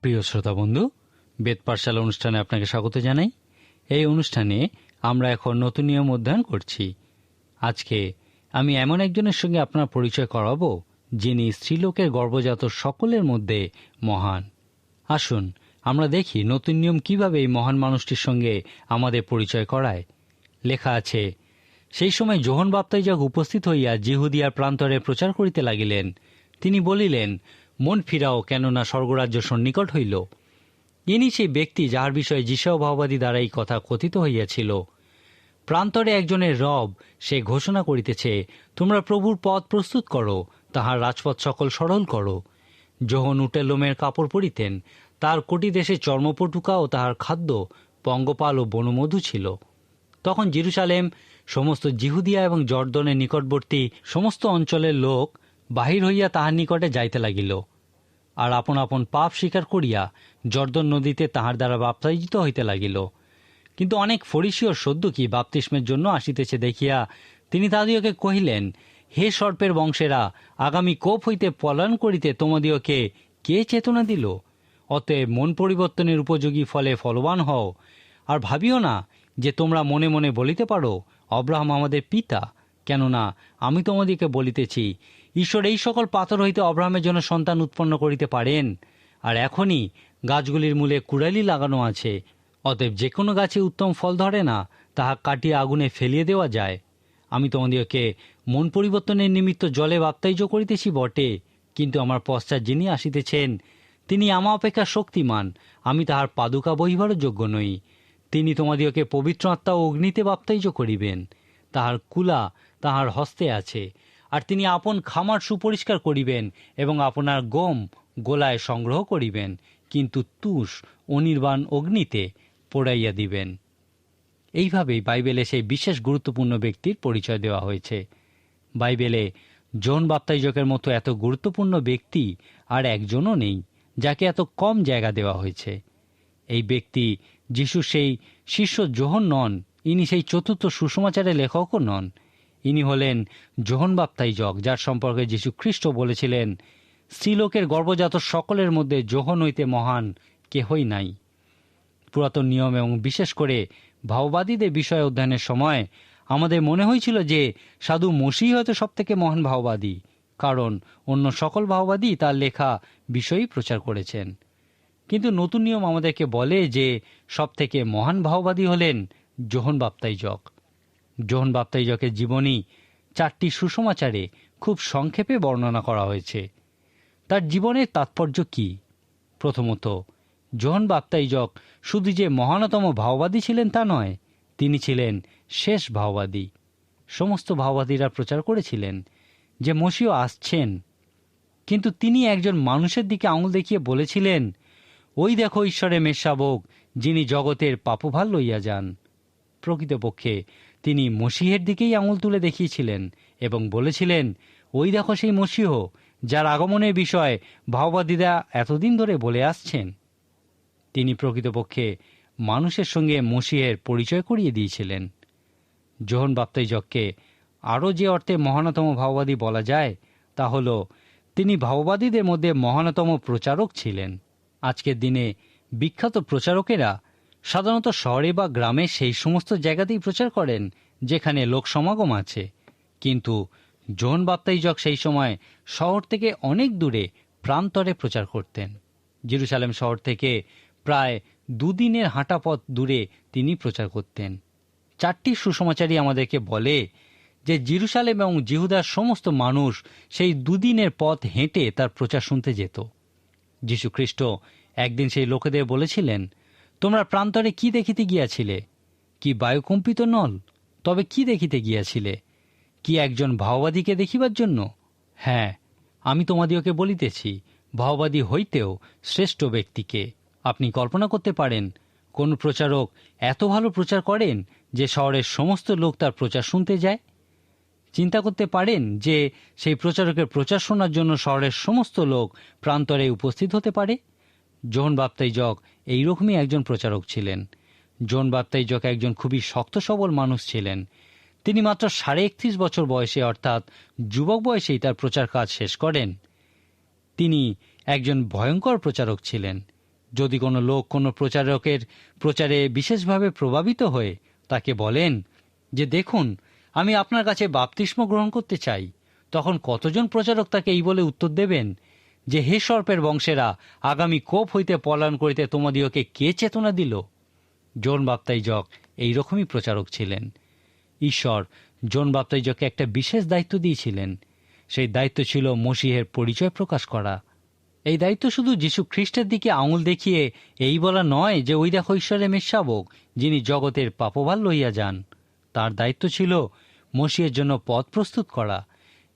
প্রিয় শ্রোতা বন্ধু, বেদ পাঠশালা অনুষ্ঠানে আপনাকে স্বাগত জানাই। এই অনুষ্ঠানে আমরা এখন নতুন নিয়ম অধ্যয়ন করছি। আজকে আমি এমন একজনের সঙ্গে আপনার পরিচয় করাবো, যিনি স্ত্রীলোকের গর্ভজাত সকলের মধ্যে মহান। আসুন, আমরা দেখি নতুন নিয়ম কীভাবে এই মহান মানুষটির সঙ্গে আমাদের পরিচয় করায়। লেখা আছে, সেই সময় যোহন বাপ্তাইজাক উপস্থিত হইয়া জিহুদিয়ার প্রান্তরে প্রচার করিতে লাগিলেন। তিনি বলিলেন মন ফিরাও কেননা স্বর্গরাজ্য সন্নিকট হইল। ইনি সেই ব্যক্তি যাহার বিষয়ে যিশাও ভাওবাদী দ্বারা এই কথা কথিত হইয়াছিল। প্রান্তরে একজনের রব সে ঘোষণা করিতেছে, তোমরা প্রভুর পথ প্রস্তুত করো, তাহার রাজপথ সকল সরল করো। যোহন উটে লোমের কাপড় পরিতেন, তার কোটি দেশে চর্মপটুকা ও তাহার খাদ্য, পঙ্গপাল ও বনমধু ছিল। তখন জিরুসালেম, সমস্ত জিহুদিয়া এবং জর্দনের নিকটবর্তী সমস্ত অঞ্চলের লোক বাহির হইয়া তাহার নিকটে যাইতে লাগিল। আর আপন আপন পাপ স্বীকার করিয়া জর্দন নদীতে তাহার দ্বারা বাপ্তায়িত হইতে লাগিল। কিন্তু অনেক ফরিসীয় কি বাপতিস্মের জন্য আসিতেছে দেখিয়া তিনি তাদিওকে কহিলেন, হে সর্পের বংশেরা, আগামী কোপ হইতে পলায়ন করিতে তোমাদিওকে কে চেতনা দিল? অতএব মন পরিবর্তনের উপযোগী ফলে ফলবান হও। আর ভাবিও না যে তোমরা মনে মনে বলিতে পারো, অব্রাহাম আমাদের পিতা। কেননা আমি তোমাদিকে বলিতেছি ঈশ্বর এই সকল পাথর হইতে অব্রাহামের জন্য সন্তান উৎপন্ন করিতে পারেন। আর এখনই গাছগুলির মূলে কুড়ালি লাগানো আছে। অতএব যে কোনো গাছে উত্তম ফল ধরে না, তাহা কাটিয়ে আগুনে ফেলিয়ে দেওয়া যায়। আমি তোমাদেরকে মন পরিবর্তনের নিমিত্ত জলে বাপ্তাইজ করিতেছি বটে, কিন্তু আমার পশ্চাৎ যিনি আসিতেছেন, তিনি আমা অপেক্ষা শক্তিমান, আমি তাহার পাদুকা বহিবারও যোগ্য নই। তিনি তোমাদিওকে পবিত্র আত্মা অগ্নিতে বাপ্তাইজ করিবেন। তাহার কুলা তাহার হস্তে আছে। আর তিনি আপন খামার সুপরিষ্কার করিবেন এবং আপনার গম গোলায় সংগ্রহ করিবেন, কিন্তু তুষ অনির্বাণ অগ্নিতে পোড়াইয়া দিবেন। এইভাবেই বাইবেলে সেই বিশেষ গুরুত্বপূর্ণ ব্যক্তির পরিচয় দেওয়া হয়েছে। বাইবেলে জন বাপ্তাইজকের মতো এত গুরুত্বপূর্ণ ব্যক্তি আর একজনও নেই, যাকে এত কম জায়গা দেওয়া হয়েছে। এই ব্যক্তি যিশু সেই শিষ্য জোহন নন, ইনি সেই চতুর্থ সুসমাচারের লেখকও নন। ইনি হলেন জোহন বাপ্তাইজক যার সম্পর্কে যীশু খ্রিস্ট বলেছিলেন, স্ত্রীলোকের গর্ভজাত সকলের মধ্যে জোহন হইতে মহান কেহই নাই। পুরাতন নিয়ম এবং বিশেষ করে ভাওবাদীদের বিষয় অধ্যয়নের সময় আমাদের মনে হয়েছিল যে সাধু মসি হয়তো সব থেকে মহান ভাওবাদী, কারণ অন্য সকল ভাওবাদী তার লেখা বিষয়ই প্রচার করেছেন। কিন্তু নতুন নিয়ম আমাদেরকে বলে যে সব থেকে মহান ভাওবাদী হলেন জোহন বাপ্তাই বাপ্তাইজক জোহন বাপ্তাইজকের জীবনী চারটি সুসমাচারে খুব সংক্ষেপে বর্ণনা করা হয়েছে। তার জীবনের তাৎপর্য কি? প্রথমত, জোহন বাপ্তাইজক শুধু যে মহানতম ভাওবাদী ছিলেন তা নয়, তিনি ছিলেন শেষ ভাওবাদী। সমস্ত ভাওবাদীরা প্রচার করেছিলেন যে মসিও আসছেন। কিন্তু তিনি একজন মানুষের দিকে আঙুল দেখিয়ে বলেছিলেন, ওই দেখো ঈশ্বরে মেষশাবক যিনি জগতের পাপভাল লইয়া যান। প্রকৃতপক্ষে তিনি মসিহের দিকেই আঙুল তুলে দেখিয়েছিলেন এবং বলেছিলেন, ওই দেখো সেই মসিহ, যার আগমনের বিষয়ে ভাওবাদীরা এতদিন ধরে বলে আসছেন। তিনি প্রকৃতপক্ষে মানুষের সঙ্গে মসিহের পরিচয় করিয়ে দিয়েছিলেন। জোহন বাপ্তাইজককে আরও যে অর্থে মহানতম ভাওবাদী বলা যায়, তা হল, তিনি ভাওবাদীদের মধ্যে মহানতম প্রচারক ছিলেন। আজকের দিনে বিখ্যাত প্রচারকেরা সাধারণত শহরে বা গ্রামে সেই সমস্ত জায়গাতেই প্রচার করেন, যেখানে লোক সমাগম আছে। কিন্তু জোহন বাপ্তাইজক সেই সময় শহর থেকে অনেক দূরে প্রান্তরে প্রচার করতেন। জেরুসালেম শহর থেকে প্রায় দুদিনের হাঁটা পথ দূরে তিনি প্রচার করতেন। চারটি সুসমাচারই আমাদেরকে বলে যে জিরুসালেম এবং জিহুদার সমস্ত মানুষ সেই দুদিনের পথ হেঁটে তার প্রচার শুনতে যেত। যীশুখ্রিস্ট একদিন সেই লোকেদের বলেছিলেন তোমরা প্রান্তরে কি দেখিতে গিয়াছিলে? কি বায়ুকম্পিত নল? তবে কি দেখিতে গিয়াছিলে? কি একজন ভাওবাদীকে দেখিবার জন্য? হ্যাঁ আমি তোমাদিওকে বলিতেছি, ভাওবাদী হইতেও শ্রেষ্ঠ ব্যক্তিকে। আপনি কল্পনা করতে পারেন, কোন প্রচারক এত ভালো প্রচার করেন যে শহরের সমস্ত লোক তার প্রচার শুনতে যায়? চিন্তা করতে পারেন যে সেই প্রচারকের প্রচার শোনার জন্য শহরের সমস্ত লোক প্রান্তরে উপস্থিত হতে পারে? জোহন বাপ্তাই জগ এইরকমই একজন প্রচারক ছিলেন। জোন বাপ্তাই জগ একজন খুবই শক্ত সবল মানুষ ছিলেন। তিনি মাত্র সাড়ে একত্রিশ বছর বয়সে অর্থাৎ যুবক বয়সেই তার প্রচার কাজ শেষ করেন। তিনি একজন ভয়ঙ্কর প্রচারক ছিলেন। যদি কোনো লোক কোনো প্রচারকের প্রচারে বিশেষভাবে প্রভাবিত হয়ে তাকে বলেন যে, দেখুন, আমি আপনার কাছে বাপতিস্ম গ্রহণ করতে চাই, তখন কতজন প্রচারক তাকে এই বলে উত্তর দেবেন? যে হে সর্পের বংশেরা, আগামী কোপ হইতে পলায়ন করিতে তোমাদিওকে কে চেতনা দিল? জোন বাপ্তাইজক এইরকমই প্রচারক ছিলেন। ঈশ্বর জোন বাপ্তাইজকে একটা বিশেষ দায়িত্ব দিয়েছিলেন। সেই দায়িত্ব ছিল মসিহের পরিচয় প্রকাশ করা। এই দায়িত্ব শুধু যীশু খ্রিস্টের দিকে আঙুল দেখিয়ে এই বলা নয় যে ওই দেখো ঈশ্বরের মেষশাবক যিনি জগতের পাপভাল লইয়া যান। তার দায়িত্ব ছিল মসিহের জন্য পথ প্রস্তুত করা।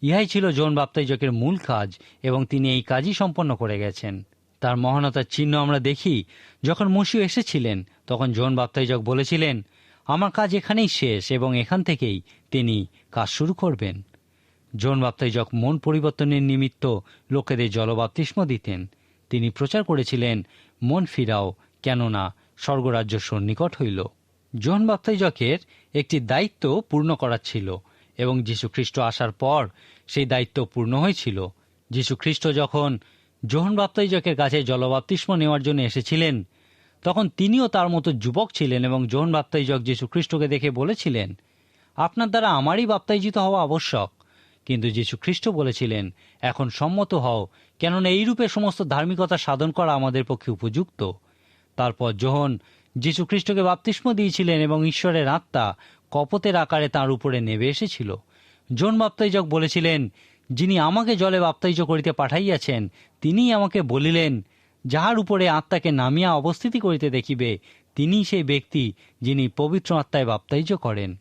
ইহাই ছিল জন বাপ্তাইজকের মূল কাজ, এবং তিনি এই কাজই সম্পন্ন করে গেছেন। তার মহানতার চিহ্ন আমরা দেখি, যখন মসিও এসেছিলেন, তখন জন বাপ্তাইজক বলেছিলেন, আমার কাজ এখানেই শেষ, এবং এখান থেকেই তিনি কাজ শুরু করবেন। জন বাপ্তাইজক মন পরিবর্তনের নিমিত্ত লোকেদের জলবাপ্তিস্ম দিতেন। তিনি প্রচার করেছিলেন, মন ফিরাও, কেননা স্বর্গরাজ্য সন্নিকট হইল। জন বাপ্তাইজকের একটি দায়িত্ব পূর্ণ করার ছিল এবং যীশুখ্রিস্ট আসার পর সেই দায়িত্ব পূর্ণ হয়েছিল। যীশুখ্রিস্ট যখন জোহন বাপ্তাইজকের কাছে জলবাপ্তিস্ম নেওয়ার জন্য এসেছিলেন, তখন তিনিও তার মতো যুবক ছিলেন এবং জোহন বাপ্তাইজক যীশুখ্রিস্টকে দেখে বলেছিলেন, আপনার দ্বারা আমারই বাপ্তাইজিত হওয়া আবশ্যক। কিন্তু যীশু খ্রিস্ট বলেছিলেন, এখন সম্মত হও, কেননা এইরূপে সমস্ত ধার্মিকতা সাধন করা আমাদের পক্ষে উপযুক্ত। তারপর যোহন যীশু খ্রিস্টকে বাপ্তিস্ম দিয়েছিলেন এবং ঈশ্বরের আত্মা কপতের আকারে তার উপরে নেবে এসেছিল। জোন বাপ্তাইজক বলেছিলেন, যিনি আমাকে জলে বাপ্তাইজ করিতে পাঠাইয়াছেন, তিনিই আমাকে বলিলেন, যাহার উপরে আত্মাকে নামিয়া অবস্থিতি করিতে দেখিবে তিনি সেই ব্যক্তি যিনি পবিত্র আত্মায় বাপ্তাইজ করেন।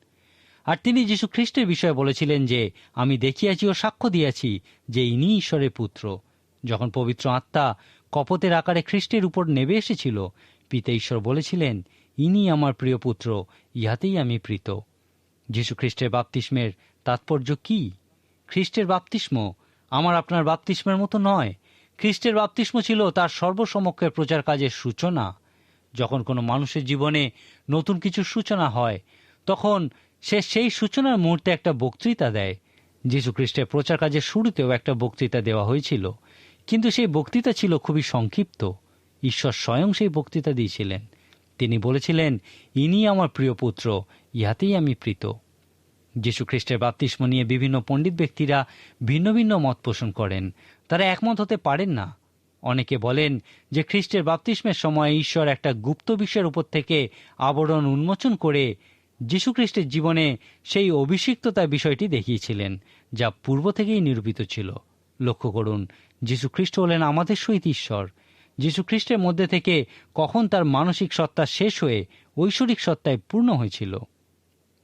আর তিনি যীশু খ্রিস্টের বিষয়ে বলেছিলেন যে, আমি দেখিয়াছি ও সাক্ষ্য দিয়াছি যে ইনি ঈশ্বরের পুত্র। যখন পবিত্র আত্মা কপতের আকারে খ্রিস্টের উপর নেবে এসেছিল, পিতা ঈশ্বর বলেছিলেন ইনি আমার প্রিয় পুত্র, ইহাতেই আমি প্রীত। খ্রিস্টের বাপতিস্মের তাৎপর্য কি? খ্রিস্টের বাপতিস্ম আমার আপনার বাপতিস্মের মতো নয়। খ্রিস্টের বাপতিস্ম ছিল তার সর্বসমক্ষের প্রচার কাজের সূচনা। যখন কোনো মানুষের জীবনে নতুন কিছু সূচনা হয়, তখন সে সেই সূচনার মুহূর্তে একটা বক্তৃতা দেয়। খ্রিস্টের প্রচার কাজের শুরুতেও একটা বক্তৃতা দেওয়া হয়েছিল, কিন্তু সেই বক্তৃতা ছিল খুবই সংক্ষিপ্ত। ঈশ্বর স্বয়ং সেই বক্তৃতা দিয়েছিলেন। তিনি বলেছিলেন, ইনি আমার প্রিয় পুত্র, ইহাতেই আমি প্রীত। যীশু খ্রিস্টের বাপ্তিস্ম নিয়ে বিভিন্ন পণ্ডিত ব্যক্তিরা ভিন্ন ভিন্ন মত পোষণ করেন। তারা একমত হতে পারেন না। অনেকে বলেন যে খ্রিস্টের বাপ্তিস্মের সময় ঈশ্বর একটা গুপ্ত বিষয়ের উপর থেকে আবরণ উন্মোচন করে যীশুখ্রিস্টের জীবনে সেই অভিষিক্ততার বিষয়টি দেখিয়েছিলেন, যা পূর্ব থেকেই নিরূপিত ছিল। লক্ষ্য করুন যীশুখ্রিস্ট হলেন আমাদের সহিত ঈশ্বর। যীশুখ্রিস্টের মধ্যে থেকে কখন তার মানসিক সত্তা শেষ হয়ে ঐশ্বরিক সত্তায় পূর্ণ হয়েছিল।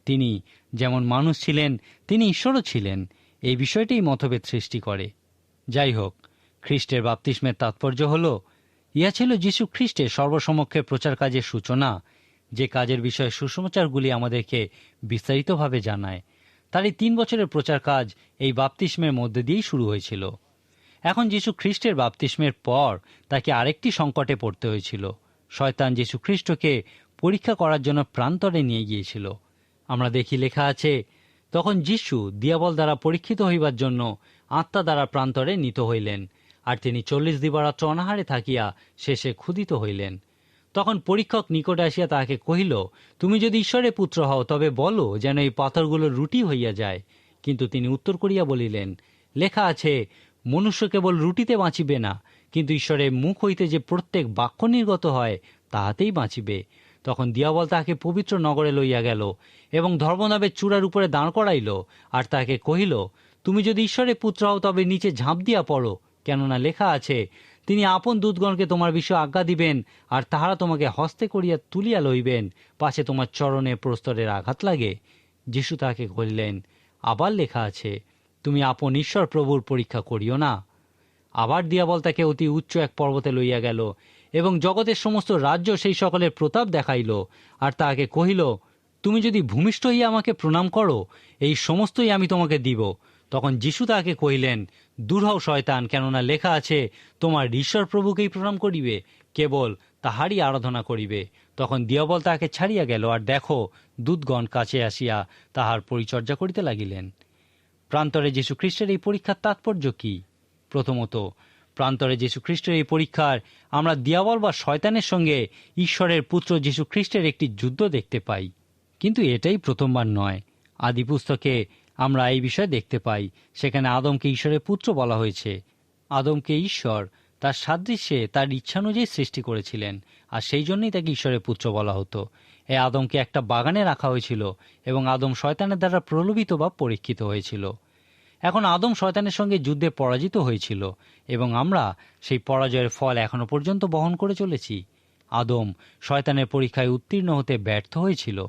তিনি যেমন মানুষ ছিলেন, তিনি ঈশ্বরও ছিলেন। এই বিষয়টাই মতভেদ সৃষ্টি করে। যাই হোক, খ্রিস্টের বাপ্তিস্মের তাৎপর্য হল ইয়া ছিল যীশু খ্রিস্টের সর্বসমক্ষে প্রচার কাজের সূচনা, যে কাজের বিষয়ে সুসমাচারগুলি আমাদেরকে বিস্তারিতভাবে জানায়। তার এই তিন বছরের প্রচার কাজ এই বাপতিস্মের মধ্যে দিয়েই শুরু হয়েছিল। এখন যীশু খ্রিস্টের বাপতিস্মের পর তাকে আরেকটি সংকটে পড়তে হয়েছিল। শয়তান যীশু খ্রিস্টকে পরীক্ষা করার জন্য প্রান্তরে নিয়ে গিয়েছিল। আমরা দেখি লেখা আছে, তখন যিশু দিয়াবল দ্বারা পরীক্ষিত হইবার জন্য আত্মা দ্বারা প্রান্তরে নিত হইলেন, আর তিনি চল্লিশ দিবারাত্র অনাহারে থাকিয়া শেষে ক্ষুদিত হইলেন। তখন পরীক্ষক নিকটে আসিয়া তাহাকে কহিল, তুমি যদি ঈশ্বরের পুত্র হও, তবে বলো যেন এই পাথরগুলো রুটি হইয়া যায়। কিন্তু তিনি উত্তর করিয়া বলিলেন, লেখা আছে মনুষ্য কেবল রুটিতে বাঁচিবে না, কিন্তু ঈশ্বরের মুখ হইতে যে প্রত্যেক বাক্য নির্গত হয়, তাহাতেই বাঁচিবে। তখন দিয়াবল তাহাকে পবিত্র নগরে লইয়া গেল এবং ধর্মনাবের চূড়ার উপরে দাঁড় করাইল আর তাহাকে কহিল, তুমি যদি ঈশ্বরের পুত্র হও, তবে নিচে ঝাঁপ দিয়া পড়ো। কেননা লেখা আছে, তিনি আপন দুধগণকে তোমার বিষয়ে আজ্ঞা দিবেন আর তাহারা তোমাকে হস্তে করিয়া তুলিয়া লইবেন। পাশে তোমার চরণে প্রস্তরের আঘাত লাগে। যিশু তাহাকে কহিলেন, আবার লেখা আছে তুমি আপন ঈশ্বর প্রভুর পরীক্ষা করিও না। আবার দিয়াবল তাকে অতি উচ্চ এক পর্বতে লইয়া গেল, এবং জগতের সমস্ত রাজ্য সেই সকলের প্রতাপ দেখাইল, আর তাহাকে কহিল, তুমি যদি ভূমিষ্ঠ হইয়া আমাকে প্রণাম করো, এই সমস্তই আমি তোমাকে দিব। তখন যিশু তাহাকে কহিলেন দূর শয়তান, কেননা লেখা আছে, তোমার ঈশ্বর প্রভুকেই প্রণাম করিবে, কেবল তাহারই আরাধনা করিবে। তখন দিয়াবল তাহাকে ছাড়িয়া গেল, আর দেখো দুধগণ কাছে আসিয়া তাহার পরিচর্যা করিতে লাগিলেন। প্রান্তরে যীশু খ্রিস্টের এই পরীক্ষার তাৎপর্য কি? প্রথমত, প্রান্তরে যীশু খ্রিস্টের এই পরীক্ষার আমরা দিয়াবল বা শয়তানের সঙ্গে ঈশ্বরের পুত্র যীশু খ্রিস্টের একটি যুদ্ধ দেখতে পাই। কিন্তু এটাই প্রথমবার নয়। আদি পুস্তকে আমরা এই বিষয়ে দেখতে পাই। সেখানে আদমকে ঈশ্বরের পুত্র বলা হয়েছে। আদমকে ঈশ্বর, তার সাদৃশ্যে, তার ইচ্ছানুযায়ী সৃষ্টি করেছিলেন। আর সেই জন্যই তাকে ঈশ্বরের পুত্র বলা হতো। এ আদমকে একটা বাগানে রাখা হয়েছিল এবং আদম শয়তানের দ্বারা প্রলোভিত বা পরীক্ষিত হয়েছিল। এখন আদম শয়তানের সঙ্গে যুদ্ধে পরাজিত হয়েছিল এবং আমরা সেই পরাজয়ের ফল এখনও পর্যন্ত বহন করে চলেছি। আদম শয়তানের পরীক্ষায় উত্তীর্ণ হতে ব্যর্থ হয়েছিল।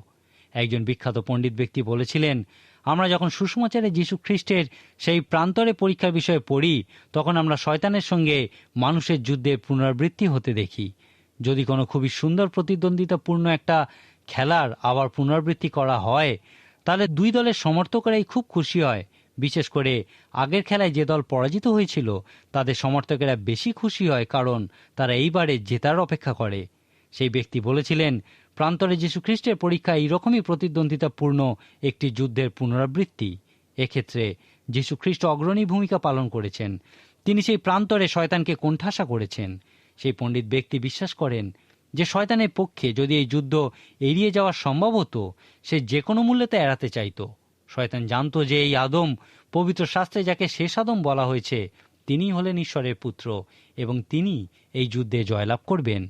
একজন বিখ্যাত পণ্ডিত ব্যক্তি বলেছিলেন, আমরা যখন সুষমাচারে যীশু খ্রিস্টের সেই প্রান্তরে পরীক্ষার বিষয়ে পড়ি, তখন আমরা শয়তানের সঙ্গে মানুষের যুদ্ধের পুনরাবৃত্তি হতে দেখি। যদি কোনো খুবই সুন্দর প্রতিদ্বন্দ্বিতাপূর্ণ একটা খেলার আবার পুনরাবৃত্তি করা হয়, তাহলে দুই দলের সমর্থকরাই খুব খুশি হয়। বিশেষ করে আগের খেলায় যে দল পরাজিত হয়েছিল, তাদের সমর্থকেরা বেশি খুশি হয় কারণ তারা এইবারে জেতার অপেক্ষা করে। সেই ব্যক্তি বলেছিলেন, প্রান্তরে যীশু খ্রিস্টের পরীক্ষা এইরকমই প্রতিদ্বন্দ্বিতাপূর্ণ একটি যুদ্ধের পুনরাবৃত্তি। এক্ষেত্রে যীশু খ্রিস্ট অগ্রণী ভূমিকা পালন করেছেন। তিনি সেই প্রান্তরে শয়তানকে কোণঠাসা করেছেন। সেই পণ্ডিত ব্যক্তি বিশ্বাস করেন যে শয়তানের পক্ষে যদি এই যুদ্ধ এড়িয়ে যাওয়া সম্ভব হতো, সে যে কোনো মূল্যে তা এড়াতে চাইত। শয়তান জানত যে এই আদম পবিত্র শাস্ত্রে যাকে শেষ আদম বলা হয়েছে তিনি হলেন ঈশ্বরের পুত্র এবং তিনি এই যুদ্ধে জয়লাভ করবেন।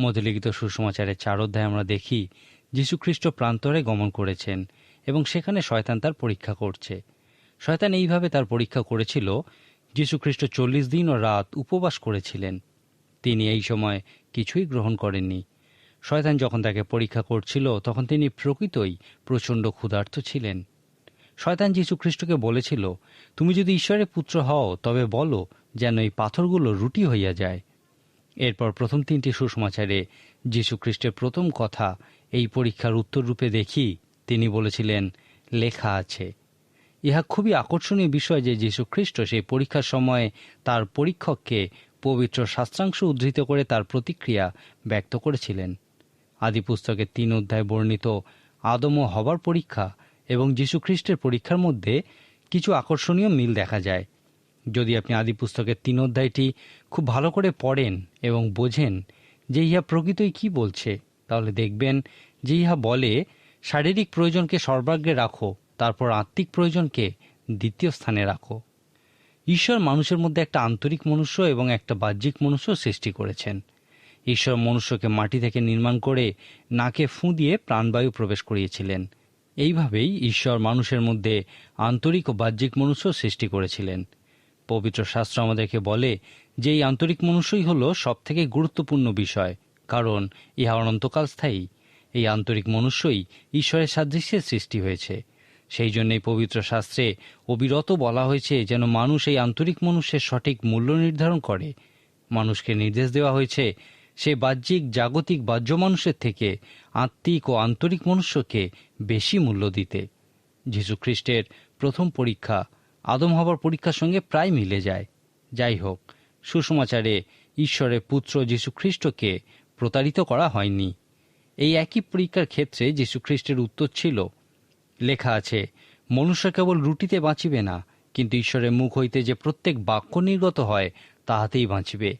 মধ্যলিখিত সুসমাচারের চার অধ্যায় আমরা দেখি, যীশুখ্রিস্ট প্রান্তরে গমন করেছেন এবং সেখানে শয়তান তার পরীক্ষা করছে। শয়তান এইভাবে তার পরীক্ষা করেছিল, যীশুখ্রিস্ট চল্লিশ দিন ও রাত উপবাস করেছিলেন। তিনি এই সময় কিছুই গ্রহণ করেননি। শয়তান যখন তাকে পরীক্ষা করছিল, তখন তিনি প্রকৃতই প্রচণ্ড ক্ষুধার্ত ছিলেন। শয়তান যীশু খ্রিস্টকে বলেছিল, তুমি যদি ঈশ্বরের পুত্র হও, তবে বলো যেন এই পাথরগুলো রুটি হইয়া যায়। এরপর প্রথম তিনটি সুসমাচারে যীশু খ্রিস্টের প্রথম কথা এই পরীক্ষার উত্তর রূপে দেখি তিনি বলেছিলেন, লেখা আছে। ইহা খুবই আকর্ষণীয় বিষয় যে যীশু খ্রিস্ট সেই পরীক্ষার সময়ে তার পরীক্ষককে পবিত্র শাস্ত্রাংশ উদ্ধৃত করে তার প্রতিক্রিয়া ব্যক্ত করেছিলেন। আদি পুস্তকের তিন অধ্যায় বর্ণিত আদম হবার পরীক্ষা এবং যীশুখ্রিস্টের পরীক্ষার মধ্যে কিছু আকর্ষণীয় মিল দেখা যায়। যদি আপনি আদি পুস্তকের তিন অধ্যায়টি খুব ভালো করে পড়েন এবং বোঝেন যে ইহা প্রকৃতই কি বলছে, তাহলে দেখবেন যে ইহা বলে, শারীরিক প্রয়োজনকে সর্বাগ্রে রাখো, তারপর আত্মিক প্রয়োজনকে দ্বিতীয় স্থানে রাখো। ঈশ্বর মানুষের মধ্যে একটা আন্তরিক মনুষ্য এবং একটা বাহ্যিক মনুষ্য সৃষ্টি করেছেন। ঈশ্বর মনুষ্যকে মাটি থেকে নির্মাণ করে নাকে ফুঁ দিয়ে প্রাণবায়ু প্রবেশ করিয়েছিলেন। এইভাবেই ঈশ্বর মানুষের মধ্যে আন্তরিক ও বাহ্যিক মনুষ্য সৃষ্টি করেছিলেন। পবিত্র শাস্ত্র আমাদেরকে বলে যে এই আন্তরিক মনুষ্যই হল সবথেকে গুরুত্বপূর্ণ বিষয়, কারণ ইহা অনন্তকাল স্থায়ী। এই আন্তরিক মনুষ্যই ঈশ্বরের সাদৃশ্যের সৃষ্টি হয়েছে। সেই জন্যই পবিত্র শাস্ত্রে অবিরত বলা হয়েছে যেন মানুষ এই আন্তরিক মনুষ্যের সঠিক মূল্য নির্ধারণ করে। মানুষকে নির্দেশ দেওয়া হয়েছে, সে বাহ্যিক, জাগতিক, বাহ্য মানুষের থেকে আত্মিক ও আন্তরিক মনুষ্যকে বেশি মূল্য দিতে। যীশুখ্রিস্টের প্রথম পরীক্ষা আদম হবার পরীক্ষার সঙ্গে প্রায় মিলে যায়। যাই হোক, সুসমাচারে ঈশ্বরের পুত্র যীশুখ্রিস্টকে প্রতারিত করা হয়নি। এই একই পরীক্ষার ক্ষেত্রে যীশুখ্রিস্টের উত্তর ছিল লেখা আছে, মনুষ্য কেবল রুটিতে বাঁচিবে না, কিন্তু ঈশ্বরের মুখ হইতে যে প্রত্যেক বাক্য নির্গত হয়, তাহাতেই বাঁচবে।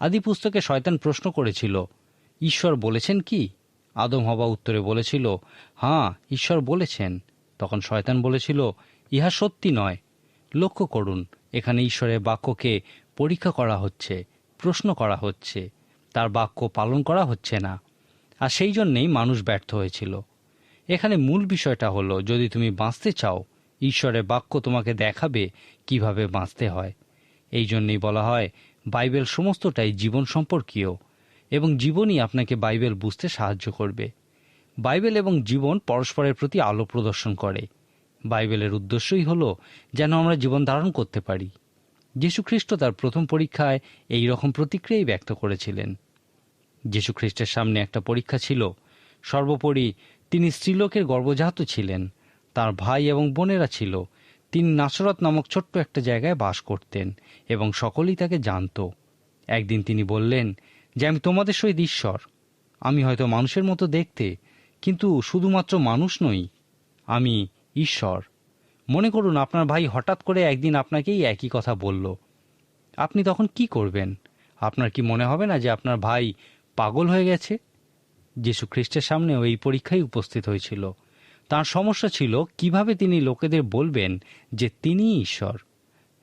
আদি পুস্তকে শয়তান প্রশ্ন করেছিল, ঈশ্বর বলেছেন কি? আদম হবা উত্তরে বলেছিল হাঁ ঈশ্বর বলেছেন। তখন শয়তান বলেছিল, ইহা সত্যি নয়। লক্ষ্য করুন, এখানে ঈশ্বরের বাক্যকে পরীক্ষা করা হচ্ছে, প্রশ্ন করা হচ্ছে, তার বাক্য পালন করা হচ্ছে না। আর সেই জন্যেই মানুষ ব্যর্থ হয়েছিল। এখানে মূল বিষয়টা হলো, যদি তুমি বাঁচতে চাও, ঈশ্বরের বাক্য তোমাকে দেখাবে কীভাবে বাঁচতে হয়। এই জন্যই বলা হয়, বাইবেল সমস্তটাই জীবন সম্পর্কীয় এবং জীবনই আপনাকে বাইবেল বুঝতে সাহায্য করবে। বাইবেল এবং জীবন পরস্পরের প্রতি আলো প্রদর্শন করে। বাইবেলের উদ্দেশ্যই হলো যেন আমরা জীবন ধারণ করতে পারি। যীশুখ্রিস্ট তার প্রথম পরীক্ষায় এই রকম প্রতিক্রিয়াই ব্যক্ত করেছিলেন। যীশুখ্রিস্টের সামনে একটা পরীক্ষা ছিল, সর্বোপরি তিনি স্ত্রীলোকের গর্ভজাত ছিলেন। তার ভাই এবং বোনেরা ছিল। তিনি নাসরত নামক ছোট্ট একটা জায়গায় বাস করতেন এবং সকলেই তাকে জানত। একদিন তিনি বললেন, যে আমি তোমাদের সহিত ঈশ্বর। আমি হয়তো মানুষের মতো দেখতে, কিন্তু শুধুমাত্র মানুষ নই, আমি ঈশ্বর। মনে করুন, আপনার ভাই হঠাৎ করে একদিন আপনাকেই একই কথা বলল। আপনি তখন কি করবেন? আপনার কি মনে হবে না যে আপনার ভাই পাগল হয়ে গেছে? যীশু খ্রিস্টের সামনেও এই পরীক্ষাই উপস্থিত হয়েছিল। তার সমস্যা ছিল, কীভাবে তিনি লোকেদের বলবেন যে তিনি ঈশ্বর?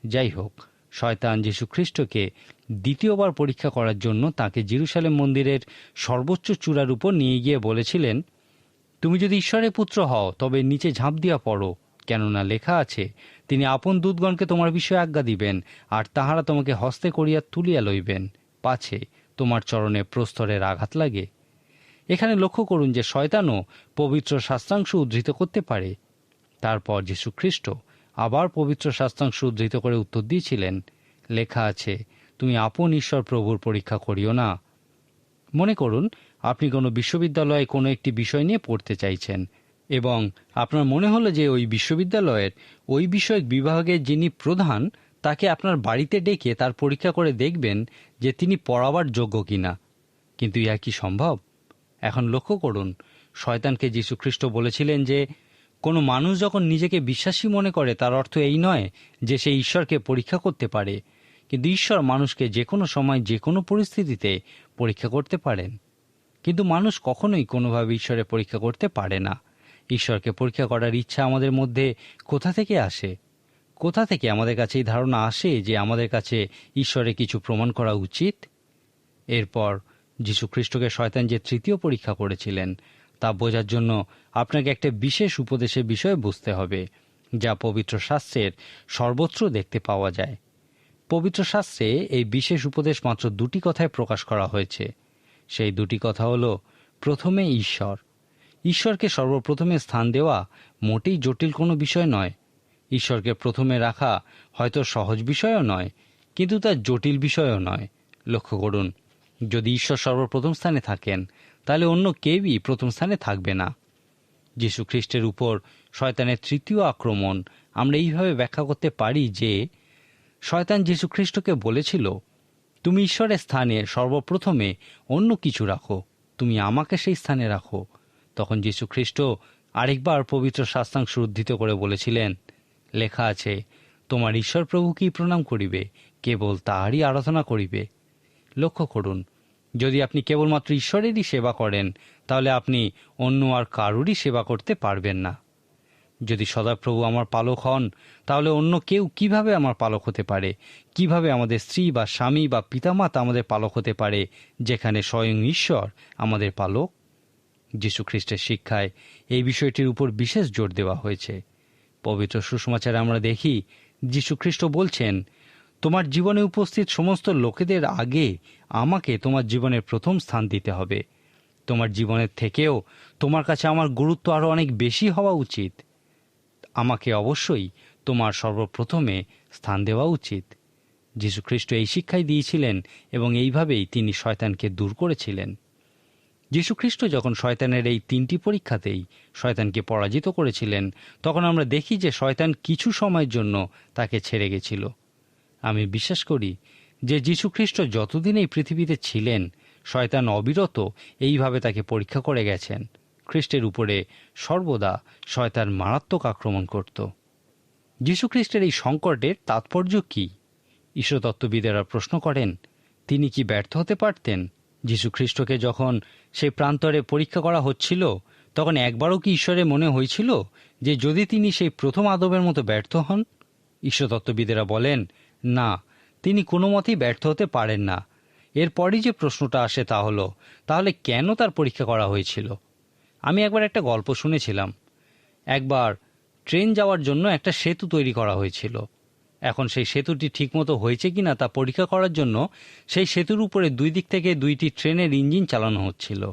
যাই হোক, শয়তান যীশু খ্রিস্টকে দ্বিতীয়বার পরীক্ষা করার জন্য তাকে জিরুসালেম মন্দিরের সর্বোচ্চ চূড়ার উপর নিয়ে গিয়ে বলেছিলেন, তুমি যদি ঈশ্বরের পুত্র হও, তবে নিচে ঝাঁপ দিয়া পড়ো, কেননা লেখা আছে, তিনি আপন দূতগণকে তোমার বিষয়ে আজ্ঞা দিবেন, আর তাহারা তোমাকে হস্তে করিয়া তুলিয়া লইবেন। পাছে, তোমার চরণে প্রস্তরের আঘাত লাগে। এখানে লক্ষ্য করুন যে শয়তানও পবিত্র শাস্ত্রাংশ উদ্ধৃত করতে পারে। তারপর যীশু খ্রিস্ট আবার পবিত্র শাস্ত্রাংশ উদ্ধৃত করে উত্তর দিয়েছিলেন, লেখা আছে, তুমি আপন ঈশ্বর প্রভুর পরীক্ষা করিও না। মনে করুন, আপনি কোনো বিশ্ববিদ্যালয়ে কোনো একটি বিষয় নিয়ে পড়তে চাইছেন এবং আপনার মনে হলো যে ওই বিশ্ববিদ্যালয়ের ওই বিষয়ক বিভাগের যিনি প্রধান, তাকে আপনার বাড়িতে ডেকে তার পরীক্ষা করে দেখবেন যে তিনি পড়াবার যোগ্য কিনা। কিন্তু ইহা কি সম্ভব? এখন লক্ষ্য করুন, শয়তানকে যীশুখ্রিস্ট বলেছিলেন যে, কোনো মানুষ যখন নিজেকে বিশ্বাসী মনে করে, তার অর্থ এই নয় যে সে ঈশ্বরকে পরীক্ষা করতে পারে, কিন্তু ঈশ্বর মানুষকে যে কোনো সময় যে কোনো পরিস্থিতিতে পরীক্ষা করতে পারেন। কিন্তু মানুষ কখনোই কোনোভাবে ঈশ্বরের পরীক্ষা করতে পারে না। ঈশ্বরকে পরীক্ষা করার ইচ্ছা আমাদের মধ্যে কোথা থেকে আসে? কোথা থেকে আমাদের কাছে এই ধারণা আসে যে আমাদের কাছে ঈশ্বরে কিছু প্রমাণ করা উচিত? এরপর যীশুখ্রিস্টকে শয়তান যে তৃতীয় পরীক্ষা করেছিলেন, তা বোঝার জন্য আপনাকে একটা বিশেষ উপদেশের বিষয়ে বুঝতে হবে, যা পবিত্র শাস্ত্রের সর্বত্র দেখতে পাওয়া যায়। পবিত্র শাস্ত্রে এই বিশেষ উপদেশ মাত্র দুটি কথায় প্রকাশ করা হয়েছে। সেই দুটি কথা হল, প্রথমে ঈশ্বর। ঈশ্বরকে সর্বপ্রথমে স্থান দেওয়া মোটেই জটিল কোনো বিষয় নয়। ঈশ্বরকে প্রথমে রাখা হয়তো সহজ বিষয়ও নয়, কিন্তু তা জটিল বিষয়ও নয়। লক্ষ্য করুন যদি ঈশ্বর সর্বপ্রথম স্থানে থাকেন, তাহলে অন্য কেউই প্রথম স্থানে থাকবে না। যীশু খ্রিস্টের উপর শয়তানের তৃতীয় আক্রমণ আমরা এইভাবে ব্যাখ্যা করতে পারি যে, শয়তান যীশু খ্রিস্টকে বলেছিল, তুমি ঈশ্বরের স্থানে সর্বপ্রথমে অন্য কিছু রাখো। তুমি আমাকে সেই স্থানে রাখো। তখন যীশু খ্রিস্ট আরেকবার পবিত্র শাস্তাংশ উদ্ধৃত করে বলেছিলেন, লেখা আছে, তোমার ঈশ্বর প্রভুকেই প্রণাম করিবে? কেবল তাহারই আরাধনা করিবে। লক্ষ্য করুন। যদি আপনি কেবলমাত্র ঈশ্বরেরই সেবা করেন, তাহলে আপনি অন্য আর কারুরই সেবা করতে পারবেন না। যদি সদাপ্রভু আমার পালক হন, তাহলে অন্য কেউ কীভাবে আমার পালক হতে পারে? কীভাবে আমাদের স্ত্রী বা স্বামী বা পিতামাতা আমাদের পালক হতে পারে, যেখানে স্বয়ং ঈশ্বর আমাদের পালক? যীশুখ্রিস্টের শিক্ষায় এই বিষয়টির উপর বিশেষ জোর দেওয়া হয়েছে। পবিত্র সুষমাচারে আমরা দেখি যীশুখ্রিস্ট বলছেন তোমার জীবনে উপস্থিত সমস্ত লোকেদের আগে আমাকে তোমার জীবনের প্রথম স্থান দিতে হবে। তোমার জীবনের থেকেও তোমার কাছে আমার গুরুত্ব আরও অনেক বেশি হওয়া উচিত। আমাকে অবশ্যই তোমার সর্বপ্রথমে স্থান দেওয়া উচিত। যীশুখ্রিস্ট এই শিক্ষাই দিয়েছিলেন এবং এইভাবেই তিনি শয়তানকে দূর করেছিলেন। যীশুখ্রিস্ট যখন শয়তানের এই তিনটি পরীক্ষাতেই শয়তানকে পরাজিত করেছিলেন, তখন আমরা দেখি যে শয়তান কিছু সময়ের জন্য তাকে ছেড়ে গেছিল। আমি বিশ্বাস করি যে যীশুখ্রিস্ট যতদিন এই পৃথিবীতে ছিলেন, শয়তান অবিরত এইভাবে তাকে পরীক্ষা করে গেছেন। খ্রিস্টের উপরে সর্বদা শয়তান মারাত্মক আক্রমণ করত। যীশুখ্রিস্টের এই সংকটের তাৎপর্য কি? ঈশ্বরতত্ত্ববিদেরা প্রশ্ন করেন, তিনি কি ব্যর্থ হতে পারতেন? যীশুখ্রিস্টকে যখন সেই প্রান্তরে পরীক্ষা করা হচ্ছিল, তখন একবারও কি ঈশ্বরের মনে হয়েছিল যে যদি তিনি সেই প্রথম আদবের মতো ব্যর্থ হন? ঈশ্বরতত্ত্ববিদেরা বলেন না, তিনি কোনো মতেই ব্যর্থ হতে পারেন না। এরপরই যে প্রশ্নটা আসে তা হলো, তাহলে কেন তার পরীক্ষা করা হয়েছিল? আমি একবার একটা গল্প শুনেছিলাম। একবার ট্রেন যাওয়ার জন্য একটা সেতু তৈরি করা হয়েছিল। এখন সেই সেতুটি ঠিকমতো হয়েছে কি না তা পরীক্ষা করার জন্য সেই সেতুর উপরে দুই দিক থেকে দুইটি ট্রেনের ইঞ্জিন চালানো হচ্ছিল।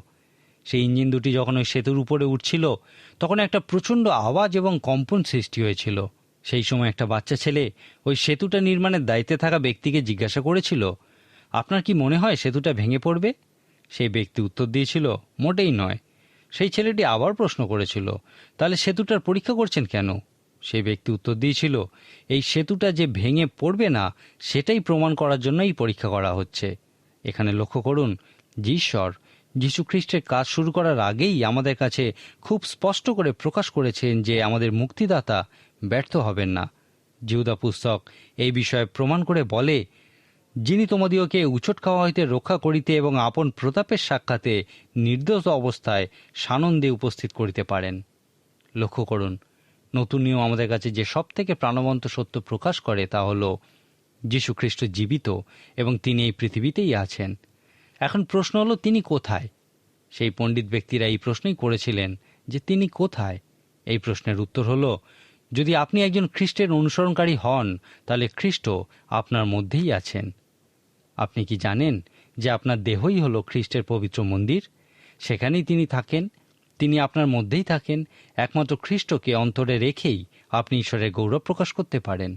সেই ইঞ্জিন দুটি যখন ওই সেতুর উপরে উঠছিল, তখন একটা প্রচণ্ড আওয়াজ এবং কম্পন সৃষ্টি হয়েছিল। সেই সময় একটা বাচ্চা ছেলে ওই সেতুটা নির্মাণের দায়িত্বে থাকা ব্যক্তিকে জিজ্ঞাসা করেছিল, আপনার কি মনে হয় সেতুটা ভেঙে পড়বে? সেই ব্যক্তি উত্তর দিয়েছিল, মোটেই নয়। সেই ছেলেটি আবার প্রশ্ন করেছিল, তাহলে সেতুটার পরীক্ষা করছেন কেন? সেই ব্যক্তি উত্তর দিয়েছিল, এই সেতুটা যে ভেঙে পড়বে না, সেটাই প্রমাণ করার জন্যই পরীক্ষা করা হচ্ছে। এখানে লক্ষ্য করুন ঈশ্বর যীশুখ্রিস্টের কাজ শুরু করার আগেই আমাদের কাছে খুব স্পষ্ট করে প্রকাশ করেছেন যে আমাদের মুক্তিদাতা ব্যর্থ হবেন না। জিহুদা পুস্তক এই বিষয়ে প্রমাণ করে বলে, যিনি তোমাদিওকে উচট খাওয়া হইতে রক্ষা করিতে এবং আপন প্রতাপের সাক্ষাতে নির্দোষ অবস্থায় সানন্দে উপস্থিত করিতে পারেন। লক্ষ্য করুন, নতুন নিয়ম আমাদের কাছে যে সব থেকে প্রাণবন্ত সত্য প্রকাশ করে তা হল যীশু খ্রিস্ট জীবিত এবং তিনি এই পৃথিবীতেই আছেন। এখন প্রশ্ন হলো, তিনি কোথায়? সেই পণ্ডিত ব্যক্তিরা এই প্রশ্নই করেছিলেন যে তিনি কোথায়? এই প্রশ্নের উত্তর হলো যদি আপনি একজন খ্রিস্টের অনুসরণকারী হন, তাহলে খ্রিস্ট আপনার মধ্যেই আছেন। আপনি কি জানেন যে আপনার দেহই হলো খ্রিস্টের পবিত্র মন্দির? সেখানেই তিনি থাকেন। তিনি আপনার মধ্যেই থাকেন। একমাত্র খ্রিস্টকে অন্তরে রেখেই আপনি ঈশ্বরের গৌরব প্রকাশ করতে পারেন।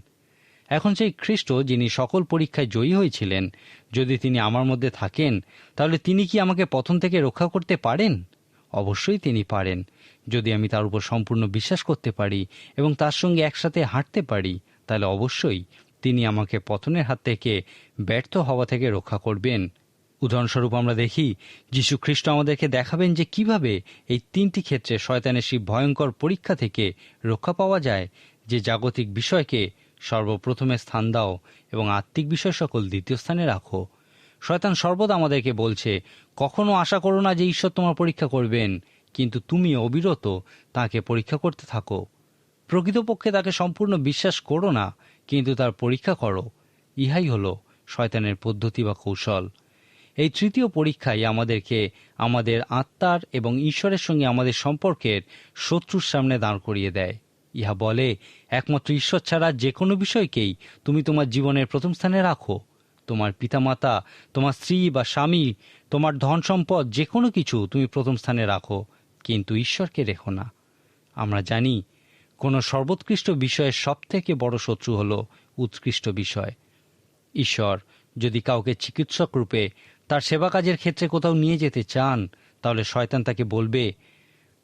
এখন সেই খ্রিস্ট যিনি সকল পরীক্ষায় জয়ী হয়েছিলেন, যদি তিনি আমার মধ্যে থাকেন, তাহলে তিনি কি আমাকে পথন থেকে রক্ষা করতে পারেন? অবশ্যই তিনি পারেন। যদি আমি তার উপর সম্পূর্ণ বিশ্বাস করতে পারি এবং তার সঙ্গে একসাথে হাঁটতে পারি, তাহলে অবশ্যই তিনি আমাকে পতনের হাত থেকে ব্যর্থ হওয়া থেকে রক্ষা করবেন। উদাহরণস্বরূপ আমরা দেখি যীশু খ্রিস্ট আমাদেরকে দেখাবেন যে কীভাবে এই তিনটি ক্ষেত্রে শয়তানের সেই ভয়ঙ্কর পরীক্ষা থেকে রক্ষা পাওয়া যায়, যে জাগতিক বিষয়কে সর্বপ্রথমে স্থান দাও এবং আত্মিক বিষয় সকল দ্বিতীয় স্থানে রাখো। শয়তান সর্বদা আমাদেরকে বলছে, কখনো আশা করো না যে ঈশ্বর তোমার পরীক্ষা করবেন। কিন্তু তুমি অবিরত তাকে পরীক্ষা করতে থাকো। প্রকৃতপক্ষে তাকে সম্পূর্ণ বিশ্বাস করো না, কিন্তু তার পরীক্ষা করো। ইহাই হলো শয়তানের পদ্ধতি বা কৌশল। এই তৃতীয় পরীক্ষাই আমাদেরকে আমাদের আত্মার এবং ঈশ্বরের সঙ্গে আমাদের সম্পর্কের শত্রুর সামনে দাঁড় করিয়ে দেয়। ইহা বলে, একমাত্র ঈশ্বর ছাড়া যে কোনো বিষয়কেই তুমি তোমার জীবনের প্রথম স্থানে রাখো। তোমার পিতামাতা, তোমার স্ত্রী বা স্বামী, তোমার ধন সম্পদ যে কোনো কিছু তুমি প্রথম স্থানে রাখো। কিন্তু ঈশ্বরকে রেখো না। আমরা জানি, কোনো সর্বোৎকৃষ্ট বিষয়ের সবথেকে বড় শত্রু হল উৎকৃষ্ট বিষয়। ঈশ্বর, যদি কাউকে চিকিৎসক রূপে তার সেবা কাজের ক্ষেত্রে কোথাও নিয়ে যেতে চান, তাহলে শয়তান তাকে বলবে,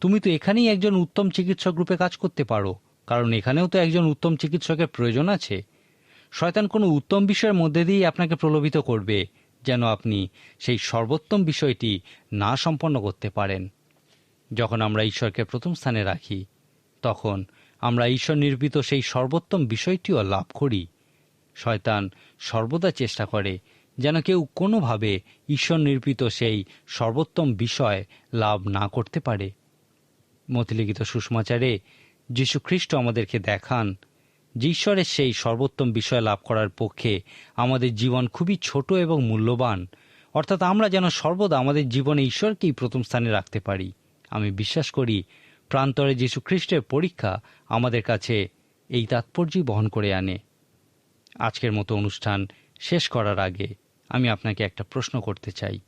তুমি তো এখানেই একজন উত্তম চিকিৎসক রূপে কাজ করতে পারো, কারণ এখানেও তো একজন উত্তম চিকিৎসকের প্রয়োজন আছে। শয়তান কোনো উত্তম বিষয়ের মধ্যে দিয়েই আপনাকে প্রলোভিত করবে, যেন আপনি সেই সর্বোত্তম বিষয়টি না সম্পন্ন করতে পারেন। যখন আমরা ঈশ্বরকে প্রথম স্থানে রাখি, তখন আমরা ঈশ্বর নির্মিত সেই সর্বোত্তম বিষয়টিও লাভ করি। শয়তান সর্বদা চেষ্টা করে যেন কেউ কোনোভাবে ঈশ্বর নির্মিত সেই সর্বোত্তম বিষয় লাভ না করতে পারে। মতিলিখিত সুষমাচারে যীশু খ্রিস্ট আমাদেরকে দেখান যে ঈশ্বরের সেই সর্বোত্তম বিষয় লাভ করার পক্ষে আমাদের জীবন খুবই ছোট এবং মূল্যবান। অর্থাৎ আমরা যেন সর্বদা আমাদের জীবনে ঈশ্বরকেই প্রথম স্থানে রাখতে পারি। আমি বিশ্বাস করি প্রান্তরে যীশু খ্রিস্টের পরীক্ষা আমাদের কাছে এই তাৎপর্যই বহন করে আনে। আজকের মতো অনুষ্ঠান শেষ করার আগে আমি আপনাকে একটা প্রশ্ন করতে চাই।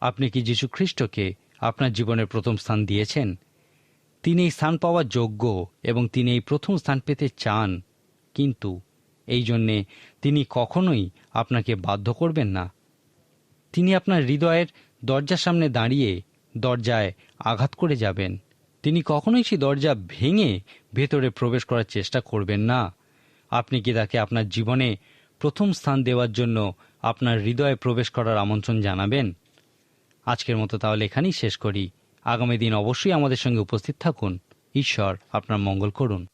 আপনি কি যীশু খ্রিস্টকে আপনার জীবনের প্রথম স্থান দিয়েছেন? তিনি এই স্থান পাওয়ার যোগ্য এবং তিনি এই প্রথম স্থান পেতে চান, কিন্তু এই জন্যে তিনি কখনোই আপনাকে বাধ্য করবেন না। তিনি আপনার হৃদয়ের দরজার সামনে দাঁড়িয়ে দরজায় আঘাত করে যাবেন। তিনি কখনোই সেই দরজা ভেঙে ভেতরে প্রবেশ করার চেষ্টা করবেন না। আপনি কি তাকে আপনার জীবনে প্রথম স্থান দেওয়ার জন্য আপনার হৃদয়ে প্রবেশ করার আমন্ত্রণ জানাবেন? আজকের মতো তাহলে এখানেই শেষ করি। আগামী দিন অবশ্যই আমাদের সঙ্গে উপস্থিত থাকুন। ঈশ্বর আপনার মঙ্গল করুন।